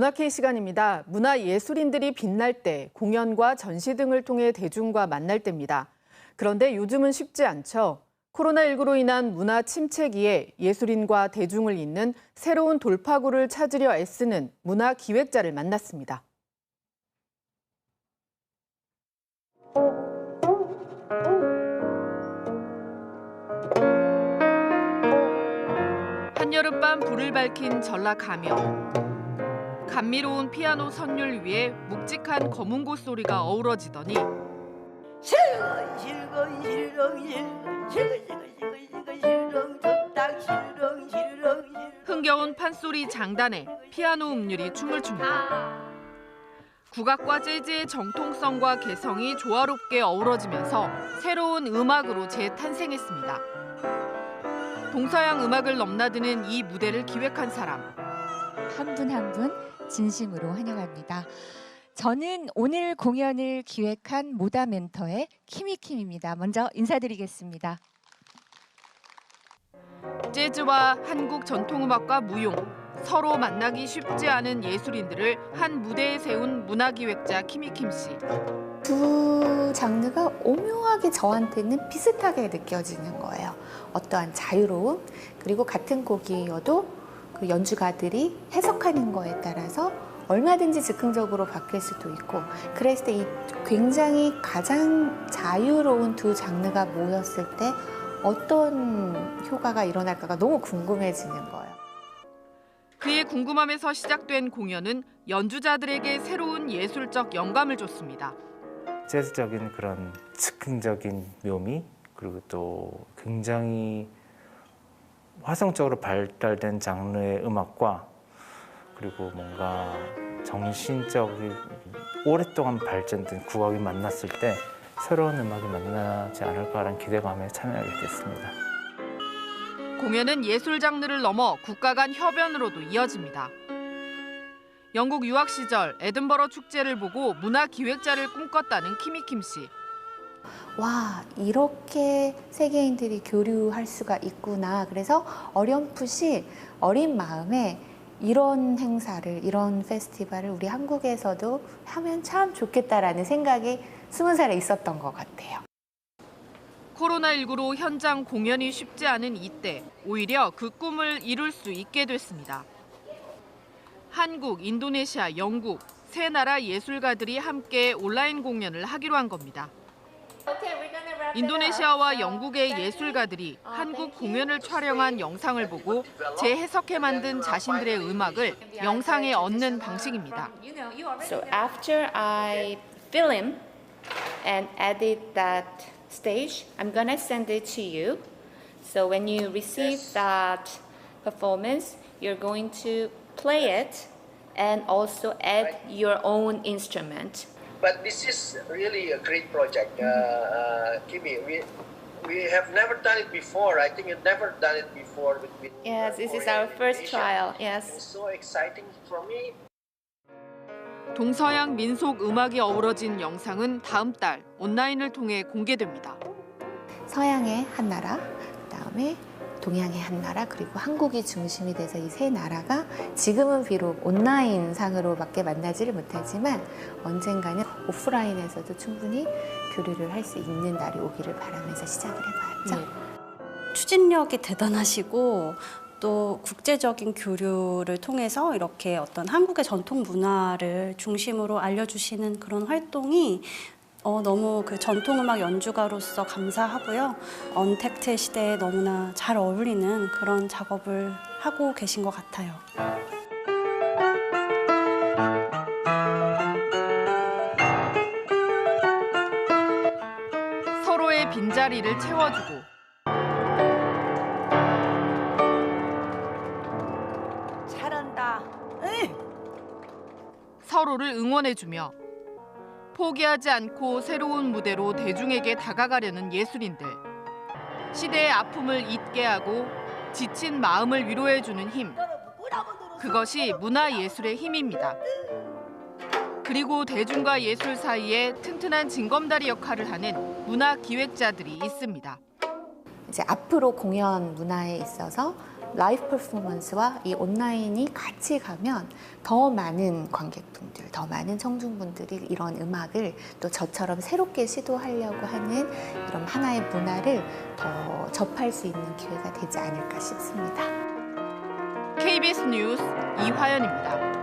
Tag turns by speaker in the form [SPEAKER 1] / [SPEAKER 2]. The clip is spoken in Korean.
[SPEAKER 1] 문화K 시간입니다. 문화예술인들이 빛날 때 공연과 전시 등을 통해 대중과 만날 때입니다. 그런데 요즘은 쉽지 않죠. 코로나19로 인한 문화 침체기에 예술인과 대중을 잇는 새로운 돌파구를 찾으려 애쓰는 문화 기획자를 만났습니다. 한여름밤 불을 밝힌 전라 가명. 감미로운 피아노 선율 위에 묵직한 검은고 소리가 어우러지더니 흥겨운 판소리 장단에 피아노 음률이 춤을 춥니다. 국악과 재즈의 정통성과 개성이 조화롭게 어우러지면서 새로운 음악으로 재탄생했습니다. 동서양 음악을 넘나드는 이 무대를 기획한 사람
[SPEAKER 2] 한 분 한분 진심으로 환영합니다. 저는 오늘 공연을 기획한 모다 멘터의 키미킴입니다. 먼저 인사드리겠습니다.
[SPEAKER 1] 재즈와 한국 전통음악과 무용 서로 만나기 쉽지 않은 예술인들을 한 무대에 세운 문화기획자 키미킴 씨.
[SPEAKER 3] 두 장르가 오묘하게 저한테는 비슷하게 느껴지는 거예요. 어떠한 자유로움 그리고 같은 곡이어도 그 연주가들이 해석하는 거에 따라서 얼마든지 즉흥적으로 바뀔 수도 있고 그랬을 때 이 굉장히 가장 자유로운 두 장르가 모였을 때 어떤 효과가 일어날까가 너무 궁금해지는 거예요.
[SPEAKER 1] 그의 궁금함에서 시작된 공연은 연주자들에게 새로운 예술적 영감을 줬습니다.
[SPEAKER 4] 재즈적인 그런 즉흥적인 묘미 그리고 또 굉장히 화성적으로 발달된 장르의 음악과 그리고 뭔가 정신적인 오랫동안 발전된 국악이 만났을 때 새로운 음악이 만나지 않을까라는 기대감에 참여하게 됐습니다.
[SPEAKER 1] 공연은 예술 장르를 넘어 국가 간 협연으로도 이어집니다. 영국 유학 시절 에든버러 축제를 보고 문화 기획자를 꿈꿨다는 키미킴 씨.
[SPEAKER 3] 와, 이렇게 세계인들이 교류할 수가 있구나. 그래서 어렴풋이 어린 마음에 이런 행사를, 이런 페스티벌을 우리 한국에서도 하면 참 좋겠다라는 생각이 스무 살에 있었던 것 같아요.
[SPEAKER 1] 코로나19로 현장 공연이 쉽지 않은 이때 오히려 그 꿈을 이룰 수 있게 됐습니다. 한국, 인도네시아, 영국 세 나라 예술가들이 함께 온라인 공연을 하기로 한 겁니다. 인도네시아와 영국의 예술가들이 한국 공연을 촬영한 영상을 보고 재해석해 만든 자신들의 음악을 영상에 얹는 방식입니다.
[SPEAKER 5] So after I film and edit that stage, I'm gonna send it to you. So when you receive that performance, you're going to play it and also add your own instrument.
[SPEAKER 6] But this is really a great project, uh, uh, Kimi. We we have never done it before. I think you've never done it before with. with
[SPEAKER 5] Yes, this is our first trial.
[SPEAKER 6] It's
[SPEAKER 5] Yes.
[SPEAKER 6] so exciting for me.
[SPEAKER 1] 동서양 민속 음악이 어우러진 영상은 다음 달 온라인을 통해 공개됩니다.
[SPEAKER 3] 서양의 한 나라, 그다음에 동양의 한 나라, 그리고 한국이 중심이 돼서 이 세 나라가 지금은 비록 온라인 상으로밖에 만나지를 못하지만 언젠가는 오프라인에서도 충분히 교류를 할 수 있는 날이 오기를 바라면서 시작을 해봤죠.
[SPEAKER 7] 추진력이 대단하시고 또 국제적인 교류를 통해서 이렇게 어떤 한국의 전통 문화를 중심으로 알려주시는 그런 활동이 어, 너무 그 전통음악 연주가로서 감사하고요. 언택트 시대에 너무나 잘 어울리는 그런 작업을 하고 계신 것 같아요.
[SPEAKER 1] 서로의 빈자리를 채워주고
[SPEAKER 8] 잘한다. 에이.
[SPEAKER 1] 서로를 응원해주며 포기하지 않고 새로운 무대로 대중에게 다가가려는 예술인들. 시대의 아픔을 잊게 하고 지친 마음을 위로해주는 힘. 그것이 문화예술의 힘입니다. 그리고 대중과 예술 사이에 튼튼한 징검다리 역할을 하는 문화 기획자들이 있습니다.
[SPEAKER 3] 이제 앞으로 공연 문화에 있어서 라이브 퍼포먼스와 이 온라인이 같이 가면 더 많은 관객분들, 더 많은 청중분들이 이런 음악을 또 저처럼 새롭게 시도하려고 하는 이런 하나의 문화를 더 접할 수 있는 기회가 되지 않을까 싶습니다.
[SPEAKER 1] KBS 뉴스 이화연입니다.